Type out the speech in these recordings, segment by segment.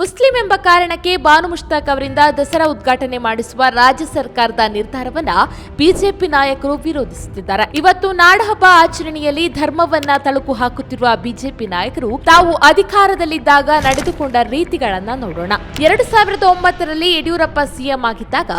Muslim ಎಂಬ ಕಾರಣಕ್ಕೆ ಬಾನು ಮುಷ್ತಾಕ್ ಅವರಿಂದ ದಸರಾ ಉದ್ಘಾಟನೆ ಮಾಡಿಸುವ ರಾಜ್ಯ ಸರ್ಕಾರದ ನಿರ್ಧಾರವನ್ನ ಬಿಜೆಪಿ ನಾಯಕರು ವಿರೋಧಿಸುತ್ತಿದ್ದಾರೆ. ಇವತ್ತು ನಾಡಹಬ್ಬ ಆಚರಣೆಯಲ್ಲಿ ಧರ್ಮವನ್ನ ತಳುಕು ಹಾಕುತ್ತಿರುವ ಬಿಜೆಪಿ ನಾಯಕರು ತಾವು ಅಧಿಕಾರದಲ್ಲಿದ್ದಾಗ ನಡೆದುಕೊಂಡ ರೀತಿಗಳನ್ನ ನೋಡೋಣ. ಎರಡು ಸಾವಿರದ ಒಂಬತ್ತರಲ್ಲಿ ಯಡಿಯೂರಪ್ಪ ಸಿಎಂ ಆಗಿದ್ದಾಗ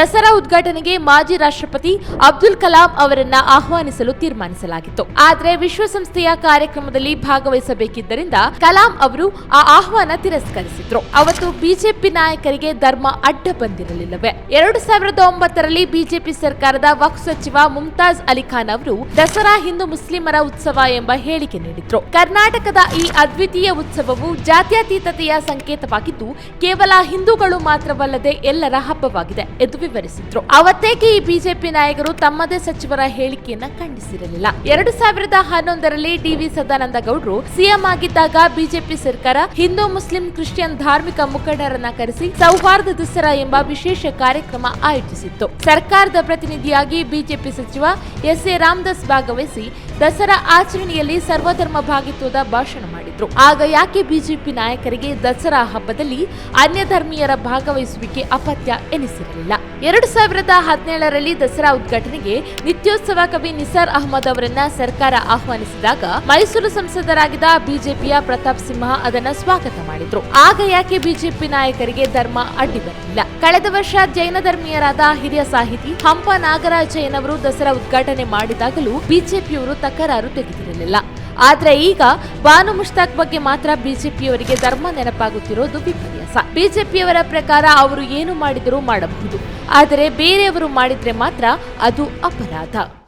ದಸರಾ ಉದ್ಘಾಟನೆಗೆ ಮಾಜಿ ರಾಷ್ಟ್ರಪತಿ ಅಬ್ದುಲ್ ಕಲಾಂ ಅವರನ್ನ ಆಹ್ವಾನಿಸಲು ತೀರ್ಮಾನಿಸಲಾಗಿತ್ತು. ಆದರೆ ವಿಶ್ವಸಂಸ್ಥೆಯ ಕಾರ್ಯಕ್ರಮದಲ್ಲಿ ಭಾಗವಹಿಸಬೇಕಿದ್ದರಿಂದ ಕಲಾಂ ಅವರು ಆ ಆಹ್ವಾನ ತಿರಸ್ಕರಿಸಿದ್ರು. ಅವತ್ತು ಬಿಜೆಪಿ ನಾಯಕರಿಗೆ ಧರ್ಮ ಅಡ್ಡ ಬಂದಿರಲಿಲ್ಲವೇ. ಎರಡು ಸಾವಿರದ ಒಂಬತ್ತರಲ್ಲಿ ಬಿಜೆಪಿ ಸರ್ಕಾರದ ವಕ್ ಸಚಿವ ಮುಮ್ತಾಜ್ ಅಲಿ ಖಾನ್ ಅವರು ದಸರಾ ಹಿಂದೂ ಮುಸ್ಲಿಮರ ಉತ್ಸವ ಎಂಬ ಹೇಳಿಕೆ ನೀಡಿದ್ರು. ಕರ್ನಾಟಕದ ಈ ಅದ್ವಿತೀಯ ಉತ್ಸವವು ಜಾತ್ಯತೀತತೆಯ ಸಂಕೇತವಾಗಿದ್ದು, ಕೇವಲ ಹಿಂದೂಗಳು ಮಾತ್ರವಲ್ಲದೆ ಎಲ್ಲರ ಹಬ್ಬವಾಗಿದೆ ಎಂದು ವಿವರಿಸಿದ್ರು. ಅವತ್ತೇಕೆ ಈ ಬಿಜೆಪಿ ನಾಯಕರು ತಮ್ಮದೇ ಸಚಿವರ ಹೇಳಿಕೆಯನ್ನ ಖಂಡಿಸಿರಲಿಲ್ಲ. ಎರಡು ಸಾವಿರದ ಹನ್ನೊಂದರಲ್ಲಿ ಡಿವಿ ಸದಾನಂದ ಗೌಡರು ಸಿಎಂ ಆಗಿದ್ದಾಗ ಬಿಜೆಪಿ ಸರ್ಕಾರ ಹಿಂದೂ ಮುಸ್ಲಿಂ ಕ್ರಿಶ್ಚಿಯನ್ ಧಾರ್ಮಿಕ ಮುಖಂಡರನ್ನ ಕರೆಸಿ ಸೌಹಾರ್ದ ದಸರಾ ಎಂಬ ವಿಶೇಷ ಕಾರ್ಯಕ್ರಮ ಆಯೋಜಿಸಿತ್ತು. ಸರ್ಕಾರದ ಪ್ರತಿನಿಧಿಯಾಗಿ ಬಿಜೆಪಿ ಸಚಿವ ಎಸ್ ಎ ರಾಮದಾಸ್ ಭಾಗವಹಿಸಿ ದಸರಾ ಆಚರಣೆಯಲ್ಲಿ ಸರ್ವಧರ್ಮ ಭಾಗಿತ್ವದ ಭಾಷಣ ಮಾಡಿದ್ರು. ಆಗ ಯಾಕೆ ಬಿಜೆಪಿ ನಾಯಕರಿಗೆ ದಸರಾ ಹಬ್ಬದಲ್ಲಿ ಅನ್ಯ ಧರ್ಮೀಯರ ಭಾಗವಹಿಸುವಿಕೆ ಅಪತ್ಯ ಎನಿಸಿರಲಿಲ್ಲ? ಎರಡು ಸಾವಿರದ ಹದಿನೇಳರಲ್ಲಿ ದಸರಾ ಉದ್ಘಾಟನೆಗೆ ನಿತ್ಯೋತ್ಸವ ಕವಿ ನಿಸಾರ್ ಅಹಮದ್ ಅವರನ್ನ ಸರ್ಕಾರ ಆಹ್ವಾನಿಸಿದಾಗ ಮೈಸೂರು ಸಂಸದರಾಗಿದ್ದ ಬಿಜೆಪಿಯ ಪ್ರತಾಪ್ ಸಿಂಹ ಅದನ್ನ ಸ್ವಾಗತ ಮಾಡಿದ್ರು. ಆಗ ಯಾಕೆ ಬಿಜೆಪಿ ನಾಯಕರಿಗೆ ಧರ್ಮ ಅಡ್ಡಿ ಬರಲಿಲ್ಲ? ಕಳೆದ ವರ್ಷ ಜೈನ ಧರ್ಮೀಯರಾದ ಹಿರಿಯ ಸಾಹಿತಿ ಹಂಪ ನಾಗರಾಜ್ ಜೈನ್ ಅವರು ದಸರಾ ಉದ್ಘಾಟನೆ ಮಾಡಿದಾಗಲೂ ಬಿಜೆಪಿಯವರು ತಕರಾರು ತೆಗೆದಿರಲಿಲ್ಲ. ಆದ್ರೆ ಈಗ ಬಾನು ಮುಷ್ತಾಕ್ ಬಗ್ಗೆ ಮಾತ್ರ ಬಿಜೆಪಿಯವರಿಗೆ ಧರ್ಮ ನೆನಪಾಗುತ್ತಿರೋದು ವಿಪರ್ಯಾಸ. ಬಿಜೆಪಿಯವರ ಪ್ರಕಾರ ಅವರು ಏನು ಮಾಡಿದರೂ ಮಾಡಬಹುದು. ಆದರೆ ಬೇರೆಯವರು ಮಾಡಿದ್ರೆ ಮಾತ್ರ ಅದು ಅಪರಾಧ.